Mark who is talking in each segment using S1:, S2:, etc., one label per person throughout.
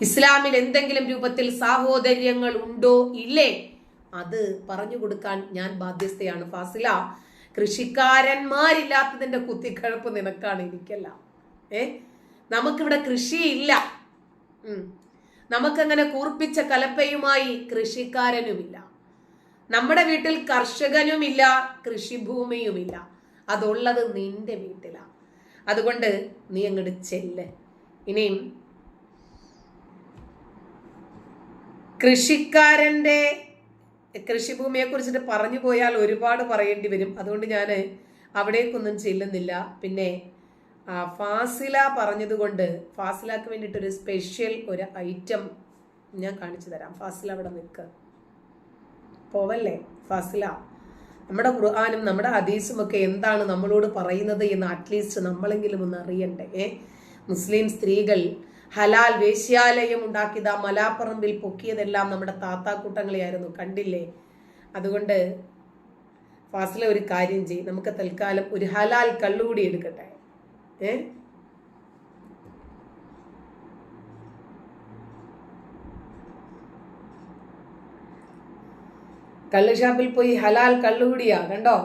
S1: ഇസ്ലാമിൽ എന്തെങ്കിലും രൂപത്തിൽ സാഹോദര്യങ്ങൾ ഉണ്ടോ? ഇല്ലേ? അത് പറഞ്ഞു കൊടുക്കാൻ ഞാൻ ബാധ്യസ്ഥയാണ്. ഫാസില കൃഷിക്കാരന്മാരില്ലാത്തതിന്റെ കുത്തിക്കഴപ്പ് നിനക്കാണ് എനിക്കല്ല. ഏ? നമുക്കിവിടെ കൃഷിയില്ല. നമുക്കങ്ങനെ കൂർപ്പിച്ച കലപ്പയുമായി കൃഷിക്കാരനുമില്ല. നമ്മുടെ വീട്ടിൽ കർഷകനുമില്ല കൃഷിഭൂമിയുമില്ല. അതുള്ളത് നിന്റെ വീട്ടിലാണ് അതുകൊണ്ട് നീ അങ്ങോട്ട് ചെല്ല്. ഇനിയും കൃഷിക്കാരന്റെ കൃഷിഭൂമിയെ കുറിച്ചിട്ട് പറഞ്ഞു പോയാൽ ഒരുപാട് പറയേണ്ടി വരും. അതുകൊണ്ട് ഞാൻ അവിടേക്കൊന്നും ചെല്ലുന്നില്ല. പിന്നെ ഫാസില പറഞ്ഞതുകൊണ്ട് ഫാസിലാക്ക് വേണ്ടിയിട്ടൊരു സ്പെഷ്യൽ ഒരു ഐറ്റം ഞാൻ കാണിച്ചു തരാം. ഫാസില അവിടെ നിൽക്ക്. പോവല്ലേ? ഫാസില നമ്മുടെ ഖുർആാനും നമ്മുടെ ഹദീസും ഒക്കെ എന്താണ് നമ്മളോട് പറയുന്നത് എന്ന് അറ്റ്ലീസ്റ്റ് നമ്മളെങ്കിലും ഒന്ന് അറിയണ്ടേ? മുസ്ലിം സ്ത്രീകൾ ഹലാൽ വേശ്യാലയം ഉണ്ടാക്കിയത് ആ മലാപ്പറമ്പിൽ പൊക്കിയതെല്ലാം നമ്മുടെ താത്താക്കൂട്ടങ്ങളെയായിരുന്നു കണ്ടില്ലേ? അതുകൊണ്ട് ഫാസിലെ ഒരു കാര്യം ചെയ്യും നമുക്ക് തൽക്കാലം ഒരു ഹലാൽ കള്ളുകൂടി എടുക്കട്ടെ. ഏ? കള്ള് ഷാപ്പിൽ പോയി ഹലാൽ കള്ളുകൂടിയാ കണ്ടോ?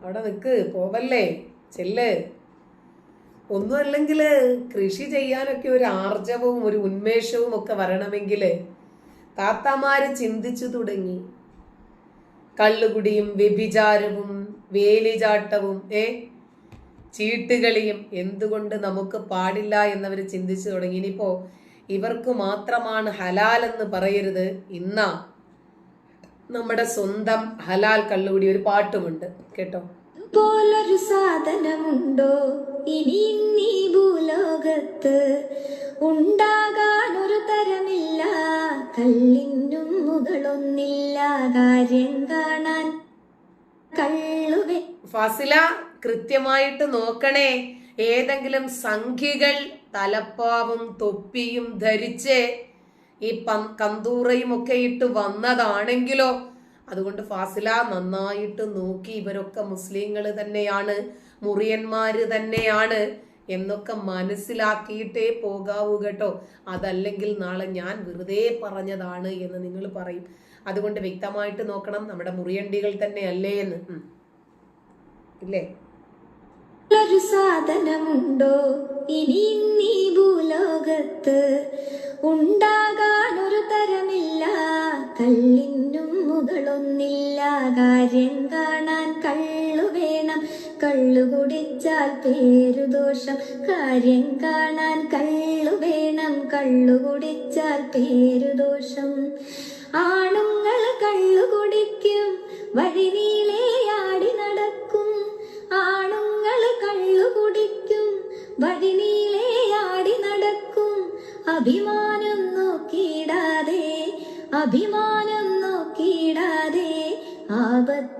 S1: അവിടെ നിൽക്ക് പോവല്ലേ ചെല്ല്. ഒന്നും അല്ലെങ്കിൽ കൃഷി ചെയ്യാനൊക്കെ ഒരു ആർജവവും ഒരു ഉന്മേഷവും ഒക്കെ വരണമെങ്കിൽ താത്തമാര് ചിന്തിച്ചു തുടങ്ങി. കള്ളുകുടിയും വ്യഭിചാരവും വേലിചാട്ടവും ഏ? ചീട്ടുകളിയും എന്തുകൊണ്ട് നമുക്ക് പാടില്ല എന്നവർ ചിന്തിച്ചു തുടങ്ങി. ഇനിയിപ്പോൾ ഇവർക്ക് മാത്രമാണ് ഹലാൽ എന്ന് പറയരുത്. ഇന്നാ നമ്മുടെ സ്വന്തം ഹലാൽ കള്ളുകുടി ഒരു പാട്ടുമുണ്ട്. കേട്ടോ?
S2: പോലൊരു സാധനമുണ്ടോ? ഇനി നീ ഭൂലോകത്ത് ഉണ്ടാകാനൊരു തരമില്ല. കല്ലിനും മുകളൊന്നില്ല. കാര്യം കാണാൻ കള്ളുവെ.
S1: ഫാസില കൃത്യമായിട്ട് നോക്കണേ. ഏതെങ്കിലും സംഖ്യകൾ തലപ്പാവും തൊപ്പിയും ധരിച്ച് ഈ പം കന്തൂറയും ഒക്കെ ഇട്ട് വന്നതാണെങ്കിലോ അതുകൊണ്ട് ഫാസില നന്നായിട്ട് നോക്കി ഇവരൊക്കെ മുസ്ലിങ്ങൾ തന്നെയാണ് മുറിയന്മാര് തന്നെയാണ് എന്നൊക്കെ മനസ്സിലാക്കിയിട്ടേ പോകാവൂ കേട്ടോ. അതല്ലെങ്കിൽ നാളെ ഞാൻ വെറുതെ പറഞ്ഞതാണ് എന്ന് നിങ്ങൾ പറയും. അതുകൊണ്ട് വ്യക്തമായിട്ട് നോക്കണം നമ്മുടെ മുറിയണ്ടികൾ തന്നെ അല്ലേ എന്ന് ഇല്ലേ?
S2: ഒരു സാധനമുണ്ടോ? ഇനി നീ ഭൂലോകത്ത് ഉണ്ടാകാനൊരു തരമില്ല. കല്ലിനും മുകളൊന്നില്ല. കാര്യം കാണാൻ കള്ളു വേണം. കള്ളു കുടിച്ചാൽ പേരുദോഷം കാര്യം കാണാൻ കള്ളു വേണം. കള്ളു കുടിച്ചാൽ പേരുദോഷം ആണുങ്ങൾ കള്ളു കുടിക്കും. വഴിനീളെയാടി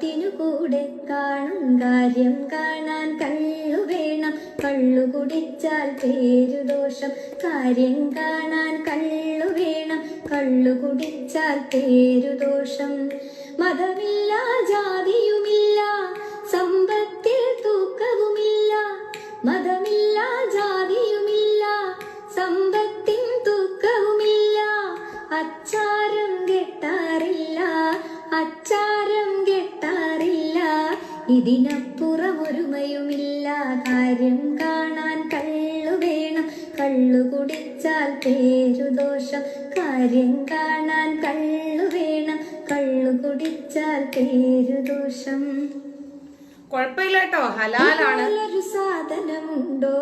S2: ആപത്തിനു കൂടെ കാണും കാര്യം കാണാൻ കള്ളു വേണം. കള്ളു കുടിച്ചാൽ പേരുദോഷം കാര്യം കാണാൻ കള്ളു വേണം. കള്ളു കുടിച്ചാൽ പേരുദോഷം മതമില്ല ജാതിയുമില്ല സമ്പത്തിൽ തൂക്കവുമില്ല. മതമില്ല കള്ളു കുടിച്ചാൽ പേരുദോഷം കാര്യം കാണാൻ കള്ളു വേണം. കള്ളു കുടിച്ചാൽ പേരുദോഷം
S1: കുഴപ്പമില്ല കേട്ടോ ഹലാലാണ്.
S2: ഒരു സാധനമുണ്ടോ?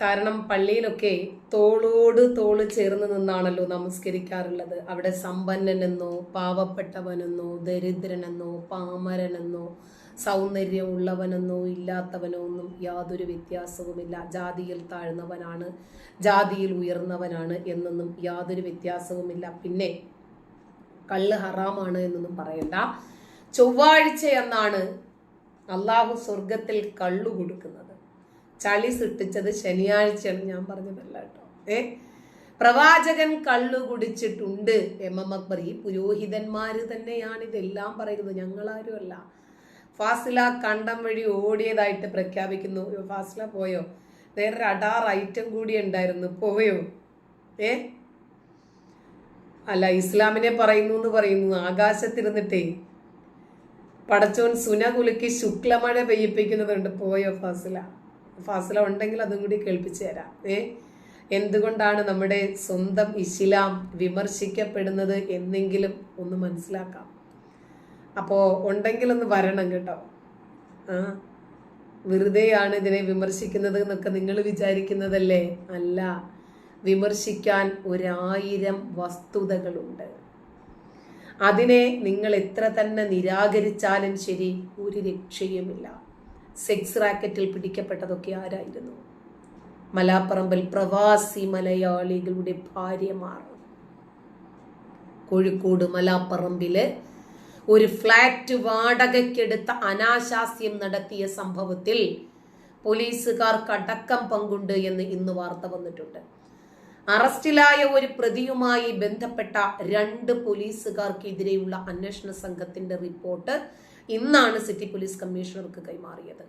S1: കാരണം പള്ളിയിലൊക്കെ തോളോട് തോൾ ചേർന്ന് നിന്നാണല്ലോ നമസ്കരിക്കാറുള്ളത്. അവിടെ സമ്പന്നനെന്നോ പാവപ്പെട്ടവനെന്നോ ദരിദ്രനെന്നോ പാമരനെന്നോ സൗന്ദര്യമുള്ളവനെന്നോ ഇല്ലാത്തവനോ ഒന്നും യാതൊരു വ്യത്യാസവുമില്ല. ജാതിയിൽ താഴ്ന്നവനാണ് ജാതിയിൽ ഉയർന്നവനാണ് എന്നൊന്നും യാതൊരു വ്യത്യാസവുമില്ല. പിന്നെ കള്ള് ഹറാമാണ് എന്നൊന്നും പറയണ്ട. ചൊവ്വാഴ്ച എന്നാണ് അള്ളാഹു സ്വർഗത്തിൽ കള്ളു കൊടുക്കുന്നത്. ചളി സൃഷ്ടിച്ചത് ശനിയാഴ്ചയാണ് ഞാൻ പറഞ്ഞതല്ല കേട്ടോ. ഏ? പ്രവാചകൻ കള്ളു കുടിച്ചിട്ടുണ്ട് എം എം അക്ബർ. ഈ പുരോഹിതന്മാര് തന്നെയാണ് ഇതെല്ലാം പറയുന്നത്. ഞങ്ങളാരും അല്ല. ഫാസില കണ്ടം വഴി ഓടിയതായിട്ട് പ്രഖ്യാപിക്കുന്നു. ഫാസില പോയോ? വേറൊരു അടാർ ഐറ്റം കൂടി ഉണ്ടായിരുന്നു പോയോ? ഏ? അല്ല ഇസ്ലാമിനെ പറയുന്നു എന്ന് പറയുന്നു ആകാശത്തിരുന്നിട്ടേ. പടച്ചോൻ സുന കുലുക്കി ശുക്ലമഴ പെയ്യിപ്പിക്കുന്നതുണ്ട്. പോയോ ഫാസില? ഫാസില ഉണ്ടെങ്കിൽ അതും കൂടി കേൾപ്പിച്ചു തരാം. ഏ? എന്തുകൊണ്ടാണ് നമ്മുടെ സ്വന്തം ഇസ്ലാം വിമർശിക്കപ്പെടുന്നത് എന്നെങ്കിലും ഒന്ന് മനസ്സിലാക്കാം. അപ്പോൾ ഉണ്ടെങ്കിൽ ഒന്ന് വരണം കേട്ടോ. ആ വെറുതെയാണ് ഇതിനെ വിമർശിക്കുന്നത് എന്നൊക്കെ നിങ്ങൾ വിചാരിക്കുന്നതല്ലേ? അല്ല വിമർശിക്കാൻ ഒരായിരം വസ്തുതകളുണ്ട്. അതിനെ നിങ്ങൾ എത്ര തന്നെ നിരാകരിച്ചാലും ശരി ഒരു രക്ഷയുമില്ല. സെക്സ് റാക്കറ്റിൽ പിടിക്കപ്പെട്ടതൊക്കെ ആരായിരുന്നു? മലാപ്പറമ്പിൽ പ്രവാസി മലയാളികളുടെ ഭാര്യമാർ. കോഴിക്കോട് മലാപ്പറമ്പിൽ ഒരു ഫ്ലാറ്റ് വാടകയ്ക്കെടുത്ത അനാശാസ്യം നടത്തിയ സംഭവത്തിൽ പോലീസുകാർക്ക് അടക്കം പങ്കുണ്ട് എന്ന് ഇന്ന് വാർത്ത വന്നിട്ടുണ്ട്. അറസ്റ്റിലായ ഒരു പ്രതിയുമായി ബന്ധപ്പെട്ട രണ്ട് പോലീസുകാർക്കെതിരെയുള്ള അന്വേഷണ സംഘത്തിന്റെ റിപ്പോർട്ട് ഇന്നാണ് സിറ്റി പോലീസ് കമ്മീഷണർക്ക് കൈമാറിയത്.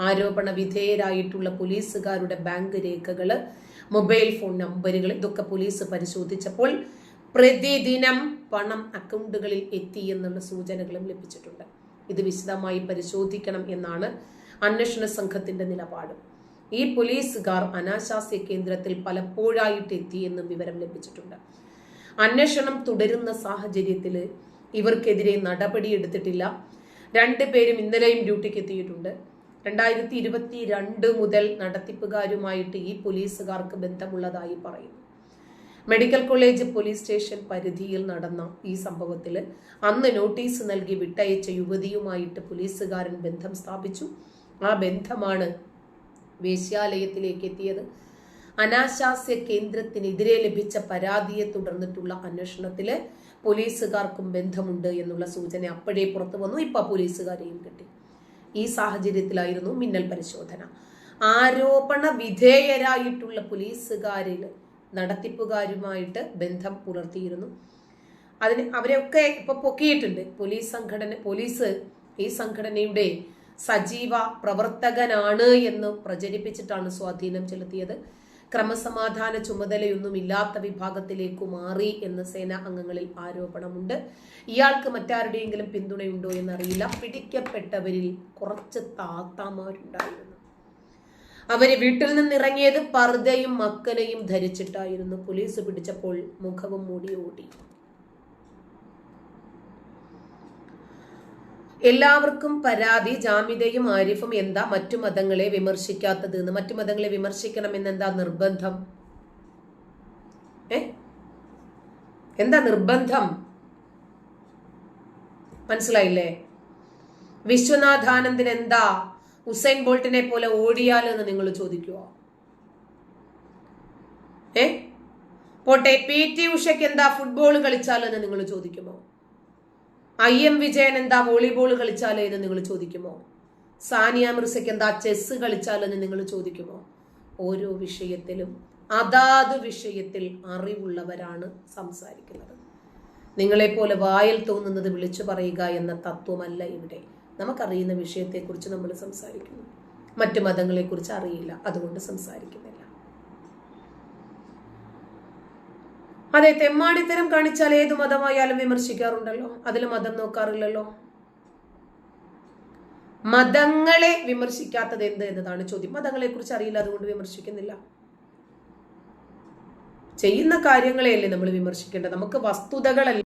S1: ആരോപണ വിധേയരായിട്ടുള്ള പോലീസുകാരുടെ ബാങ്ക് രേഖകൾ മൊബൈൽ ഫോൺ നമ്പറുകൾ ഇതൊക്കെ പോലീസ് പരിശോധിച്ചപ്പോൾ പ്രതിദിനം പണം അക്കൗണ്ടുകളിൽ എത്തി എന്നുള്ള സൂചനകളും ലഭിച്ചിട്ടുണ്ട്. ഇത് വിശദമായി പരിശോധിക്കണം എന്നാണ് അന്വേഷണ സംഘത്തിന്റെ നിലപാട്. ഈ പോലീസുകാർ അനാശാസ്യ കേന്ദ്രത്തിൽ പലപ്പോഴായിട്ട് എത്തി എന്ന് വിവരം ലഭിച്ചിട്ടുണ്ട്. അന്വേഷണം തുടരുന്ന സാഹചര്യത്തിൽ ഇവർക്കെതിരെ നടപടിയെടുത്തിട്ടില്ല രണ്ടുപേരും ഇന്നലെയും ഡ്യൂട്ടിക്ക് എത്തിയിട്ടുണ്ട്. രണ്ടായിരത്തി ഇരുപത്തി രണ്ട് മുതൽ നടത്തിപ്പുകാരുമായിട്ട് ഈ പോലീസുകാർക്ക് ബന്ധമുള്ളതായി പറയുന്നു. മെഡിക്കൽ കോളേജ് പോലീസ് സ്റ്റേഷൻ പരിധിയിൽ നടന്ന ഈ സംഭവത്തിൽ അന്ന് നോട്ടീസ് നൽകി വിട്ടയച്ച യുവതിയുമായിട്ട് പോലീസുകാരൻ ബന്ധം സ്ഥാപിച്ചു. ആ ബന്ധമാണ് വേശ്യാലയത്തിലേക്ക് എത്തിയത് അനാശാസ്യ കേന്ദ്രത്തിനെതിരെ ലഭിച്ച പരാതിയെ തുടർന്നിട്ടുള്ള അന്വേഷണത്തിൽ പോലീസുകാർക്കും ബന്ധമുണ്ട് എന്നുള്ള സൂചന അപ്പോഴേ പുറത്തു വന്നു. ഇപ്പൊ പോലീസുകാരെയും കിട്ടി. ഈ സാഹചര്യത്തിലായിരുന്നു മിന്നൽ പരിശോധന. ആരോപണ വിധേയരായിട്ടുള്ള പോലീസുകാരിൽ നടത്തിപ്പുകാരുമായിട്ട് ബന്ധം പുലർത്തിയിരുന്നു. അതിന് അവരെയൊക്കെ ഇപ്പൊ പൊക്കിയിട്ടുണ്ട്. പോലീസ് സംഘടന പോലീസ് ഈ സംഘടനയുടെ സജീവ പ്രവർത്തകനാണ് എന്ന് പ്രചരിപ്പിച്ചിട്ടാണ് സ്വാധീനം ചെലുത്തിയത്. ക്രമസമാധാന ചുമതലയൊന്നും ഇല്ലാത്ത വിഭാഗത്തിലേക്ക് മാറി എന്ന് സേനാ അംഗങ്ങളിൽ ആരോപണമുണ്ട്. ഇയാൾക്ക് മറ്റാരുടെയെങ്കിലും പിന്തുണയുണ്ടോ എന്നറിയില്ല. പിടിക്കപ്പെട്ടവരിൽ കുറച്ച് താത്താമാരുണ്ടായിരുന്നു. അവർ വീട്ടിൽ നിന്ന് ഇറങ്ങിയത് പർദ്ദയും മക്കനയും ധരിച്ചിട്ടായിരുന്നു. പോലീസ് പിടിച്ചപ്പോൾ മുഖവും മൂടി ഓടി. എല്ലാവർക്കും പരാതി. ജാമിതയും ആരിഫും എന്താ മറ്റു മതങ്ങളെ വിമർശിക്കാത്തത് എന്ന്. മറ്റു മതങ്ങളെ വിമർശിക്കണമെന്ന് എന്താ നിർബന്ധം? ഏ? എന്താ നിർബന്ധം? മനസ്സിലായില്ലേ? വിശ്വനാഥാനന്ദൻ എന്താ ഉസൈൻ ബോൾട്ടിനെ പോലെ ഓടിയാലെന്ന് നിങ്ങൾ ചോദിക്കുവോ? ഏ? പോട്ടെ പി ടി ഉഷയ്ക്ക് എന്താ ഫുട്ബോൾ കളിച്ചാലെന്ന് നിങ്ങൾ ചോദിക്കുമോ? ഐ എം വിജയൻ എന്താ വോളിബോൾ കളിച്ചാലോ എന്ന് നിങ്ങൾ ചോദിക്കുമോ? സാനിയ മിർസയ്ക്ക് എന്താ ചെസ് കളിച്ചാലെന്ന് നിങ്ങൾ ചോദിക്കുമോ? ഓരോ വിഷയത്തിലും അതാത് വിഷയത്തിൽ അറിവുള്ളവരാണ് സംസാരിക്കുന്നത്. നിങ്ങളെപ്പോലെ വായിൽ തോന്നുന്നത് വിളിച്ചു പറയുക എന്ന തത്വമല്ല ഇവിടെ. നമുക്കറിയുന്ന വിഷയത്തെക്കുറിച്ച് നമ്മൾ സംസാരിക്കുന്നു. മറ്റു മതങ്ങളെക്കുറിച്ച് അറിയില്ല. അതുകൊണ്ട് സംസാരിക്കുന്നില്ല. അതെ തെമ്മാടിത്തരം കാണിച്ചാൽ ഏത് മതമായാലും വിമർശിക്കാറുണ്ടല്ലോ. അതിൽ മതം നോക്കാറില്ലല്ലോ. മതങ്ങളെ വിമർശിക്കാത്തത് എന്ത് എന്നതാണ് ചോദ്യം. മതങ്ങളെ കുറിച്ച് അറിയില്ല അതുകൊണ്ട് വിമർശിക്കുന്നില്ല. ചെയ്യുന്ന കാര്യങ്ങളെയല്ലേ നമ്മൾ വിമർശിക്കേണ്ടത്? നമുക്ക് വസ്തുതകളല്ല